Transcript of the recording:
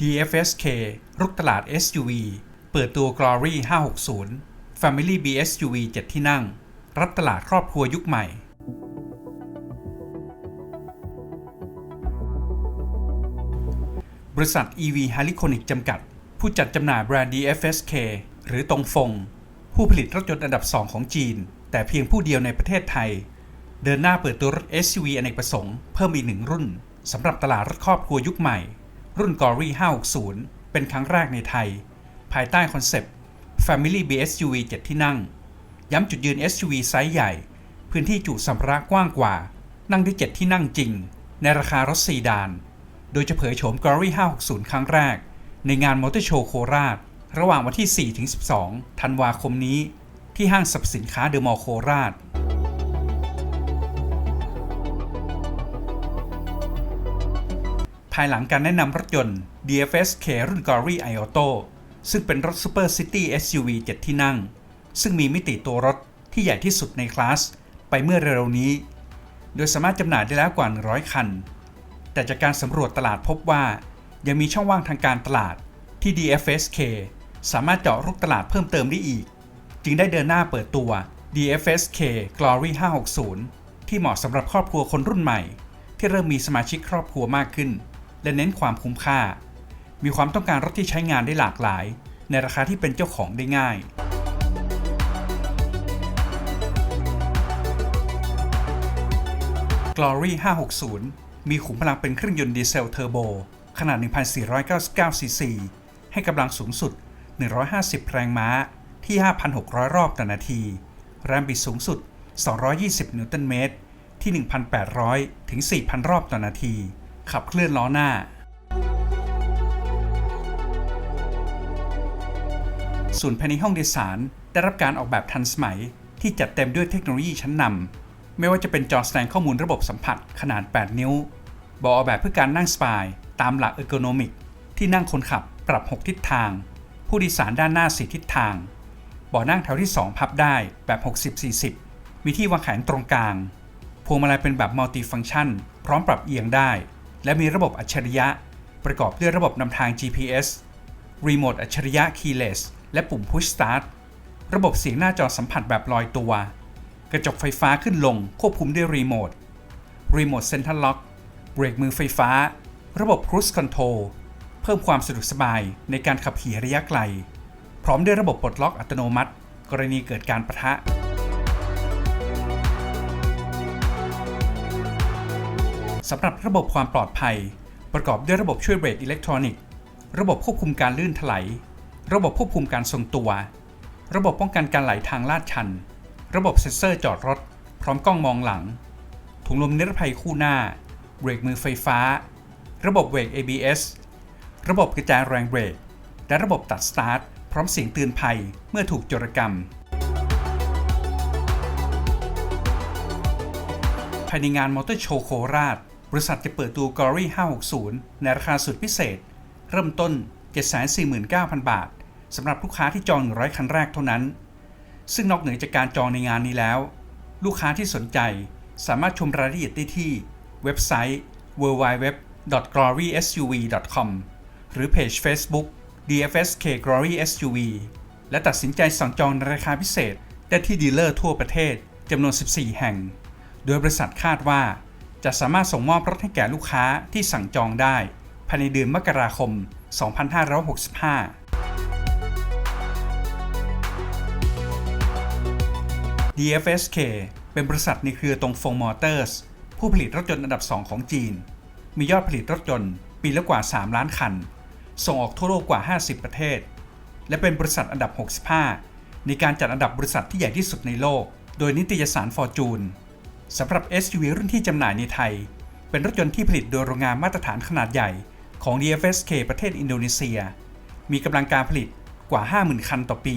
DFSK รุกตลาด SUV เปิดตัว Glory 560 Family BSUV 7 ที่นั่ง รับตลาดครอบครัวยุคใหม่ บริษัท EV h a l i c o n i c จำกัด ผู้จัดจำหน่ายแบรนด์ DFSK หรือตรงฟง ผู้ผลิตรถยนต์อันดับ 2 ของจีน แต่เพียงผู้เดียวในประเทศไทย เดินหน้าเปิดตัวรถ SUV อเนกประสงค์เพิ่มอีกหนึ่งรุ่นสำหรับตลาดรถครอบครัวยุคใหม่ รุ่น Gory 560 เป็นครั้งแรกในไทย ภายใต้คอนเซปต์ Family BSUV 7 ที่นั่ง ย้ำจุดยืน SUV ไซส์ใหญ่ พื้นที่จุสัมภาระกว้างกว่า นั่งได้ 7 ที่นั่งจริง ในราคารถซีดาน โดยจะเผยโฉม Gory 560 ครั้งแรก ในงานมอเตอร์โชว์โคราช ระหว่างวันที่ 4-12 ธันวาคมนี้ ที่ห้างสรรพสินค้าเดอะมอลล์โคราช ภายหลังการแนะนำรถยนต์ DFSK รุ่น Glory i Auto ซึ่งเป็นรถ Super City SUV 7 ที่นั่ง ซึ่งมีมิติตัวรถที่ใหญ่ที่สุดในคลาส ไปเมื่อเร็วๆนี้ โดยสามารถจำหน่ายได้แล้วกว่า 100 คัน แต่จากการสำรวจตลาดพบว่า ยังมีช่องว่างทางการตลาดที่ DFSK สามารถเจาะรุกตลาดเพิ่มเติมได้อีก จึงได้เดินหน้าเปิดตัว DFSK Glory 560 ที่เหมาะสำหรับครอบครัวคนรุ่นใหม่ ที่เริ่มมีสมาชิกครอบครัวมากขึ้น และเน้นความคุ้มค่า มีความต้องการรถที่ใช้งานได้หลากหลาย ในราคาที่เป็นเจ้าของได้ง่าย Glory 560 มีขุมพลังเป็นเครื่องยนต์ดีเซลเทอร์โบ ขนาด 1,499 ซีซี ให้กำลังสูงสุด 150 แรงม้า ที่ 5,600 รอบต่อนาที แรงบิดสูงสุด 220 นิวตันเมตร ที่ 1,800 ถึง 4,000 รอบต่อนาที ขับเคลื่อนล้อหน้า ส่วนภายในห้องโดยสาร ได้รับการออกแบบทันสมัย ที่จัดเต็มด้วยเทคโนโลยีชั้นนำ ไม่ว่าจะเป็นจอแสดงข้อมูลระบบสัมผัสขนาด 8 นิ้วเบาออกแบบเพื่อการนั่งสปาย ตามหลักเออร์โกนอมิก ที่นั่งคนขับปรับ 6 ทิศทางผู้โดยสารด้านหน้า4ทิศทาง บาะนั่งแถวที่ 2 พับได้แบบ 60-40 มีที่วางแขนตรงกลาง พวงมาลัยเป็นแบบมัลติฟังก์ชัน พร้อมปรับเอียงได้ และมีระบบอัจฉริยะ ประกอบด้วยระบบนำทาง GPS รีโมทอัจฉริยะ Keyless และปุ่ม Push Start ระบบเสียงหน้าจอสัมผัสแบบลอยตัว กระจกไฟฟ้าขึ้นลงควบคุมด้วยรีโมท รีโมทเซ็นทรัลล็อก เบรกมือไฟฟ้า ระบบ Cruise Control เพิ่มความสะดวกสบายในการขับขี่ระยะไกล พร้อมด้วยระบบปลดล็อกอัตโนมัติ กรณีเกิดการประทะ สำหรับระบบความปลอดภัย ประกอบด้วยระบบช่วยเบรกอิเล็กทรอนิกส์ ระบบควบคุมการลื่นถลายระบบควบคุมการทรงตัว ระบบป้องกันการไหลทางลาดชัน ระบบเซ็นเซอร์จอดรถ พร้อมกล้องมองหลัง ถุงลมนิรภัยคู่หน้า เบรกมือไฟฟ้า ระบบเบรก ABS ระบบกระจายแรงเบรก และระบบตัดสตาร์ท ร้อมเสียงเตือนภัยเมื่อถูกโจรกรรม ภายในงานมอเตอร์โชว์โคราช บริษัทจะเปิดตัว Glory 560 ในราคาสุดพิเศษ เริ่มต้น 749,000 บาทสำหรับลูกค้าที่จอง 100 คันแรกเท่านั้น ซึ่งนอกเหนือจากการจองในงานนี้แล้ว ลูกค้าที่สนใจสามารถชมรายละเอียดได้ที่เว็บไซต์ www.glorysuv.com หรือเพจ Facebook DFSK Glory SUV และตัดสินใจสั่งจองในราคาพิเศษได้ที่ดีลเลอร์ทั่วประเทศจำนวน 14 แห่ง โดยบริษัทคาดว่า จะสามารถส่งมอบรถให้แก่ลูกค้าที่สั่งจองได้ ภายในเดือนมกราคม 2565 DFSK เป็นบริษัทในเครือตรงฟงมอเตอร์สผู้ผลิตรถยนต์อันดับ 2 ของจีน มียอดผลิตรถยนต์ปีละกว่า 3 ล้านคัน ส่งออกทั่วโลกกว่า 50 ประเทศ และเป็นบริษัทอันดับ 65 ในการจัดอันดับบริษัทที่ใหญ่ที่สุดในโลก โดยนิตยสารฟอร์จูนสำหรับ SUV รุ่นที่จำหน่ายในไทย เป็นรถยนต์ที่ผลิตโดยโรงงานมาตรฐานขนาดใหญ่ของ DFSK ประเทศอินโดนีเซีย มีกำลังการผลิตกว่า 50,000 คันต่อปี